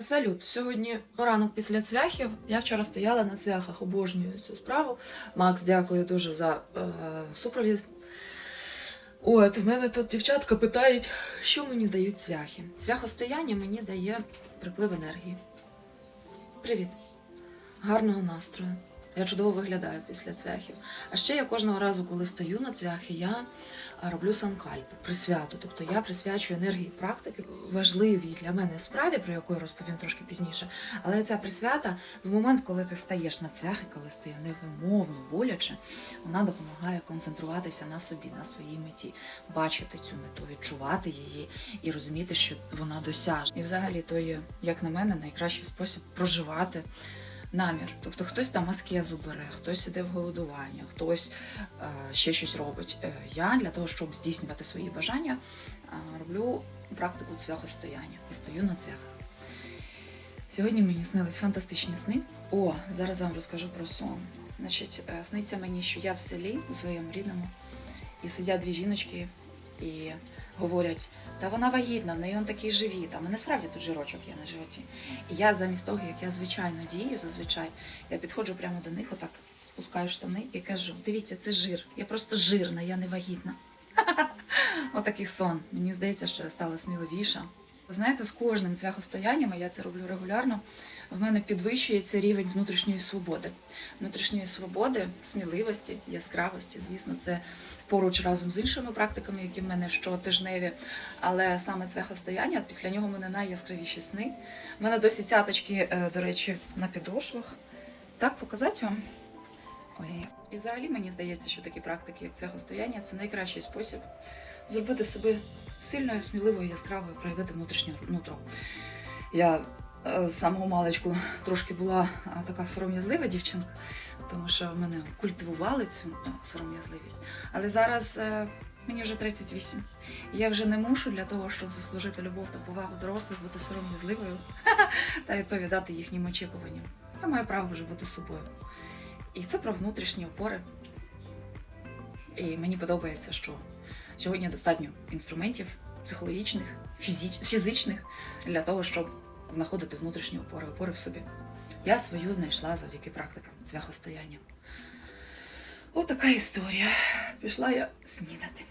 Салют. Сьогодні ранок після цвяхів. Я вчора стояла на цвяхах, обожнюю цю справу. Макс, дякую дуже за е, супровід. От, в мене тут дівчатка питають, що мені дають цвяхи. Цвяхостояння мені дає приплив енергії. Привіт. Гарного настрою. Я чудово виглядаю після цвяхів. А ще я кожного разу, коли стою на цвяхи, я роблю санкальпу, присвяту. Тобто я присвячую енергії практики важливій для мене справі, про яку я розповім трошки пізніше. Але ця присвята в момент, коли ти стаєш на цвяхи, коли стає невимовно боляче, вона допомагає концентруватися на собі, на своїй меті, бачити цю мету, відчувати її і розуміти, що вона досяжна. І взагалі то є, як на мене, найкращий спосіб проживати намір. Тобто хтось там аскезу бере, хтось іде в голодування, хтось е, ще щось робить. Е, я для того, щоб здійснювати свої бажання, е, роблю практику цвяхостояння і стою на цвяхах. Сьогодні мені снились фантастичні сни. О, зараз вам розкажу про сон. Значить, е, сниться мені, що я в селі у своєму рідному, і сидять дві жіночки і говорять: та вона вагітна, в неї он такий живіт, а мене справді тут жирочок є на животі. І я замість того, як я звичайно дію, зазвичай, я підходжу прямо до них, отак спускаю штани і кажу: дивіться, це жир. Я просто жирна, я не вагітна. Отакий сон. Мені здається, що я стала сміливіша. Знаєте, з кожним цвяхостоянням, а я це роблю регулярно, в мене підвищується рівень внутрішньої свободи. Внутрішньої свободи, сміливості, яскравості. Звісно, це поруч разом з іншими практиками, які в мене щотижневі. Але саме цвяхостояння, після нього в мене найяскравіші сни. У мене досі цяточки, е, до речі, на підошвах. Так, показати вам? Ой. І взагалі мені здається, що такі практики, як цвяхостояння, це найкращий спосіб зробити себе сильною, сміливою, яскравою, проявити внутрішнє нутро. Я е, з самого маличку трошки була е, така сором'язлива дівчинка, тому що в мене культивували цю е, сором'язливість. Але зараз мені вже 38. І я вже не мушу для того, щоб заслужити любов та повагу дорослих, бути сором'язливою та відповідати їхнім очікуванням. Я маю право вже бути собою. І це про внутрішні опори. І мені подобається, що сьогодні достатньо інструментів психологічних, фізич, фізичних для того, щоб знаходити внутрішні опори, опори в собі. Я свою знайшла завдяки практикам цвяхостояння. Отака історія. Пішла я снідати.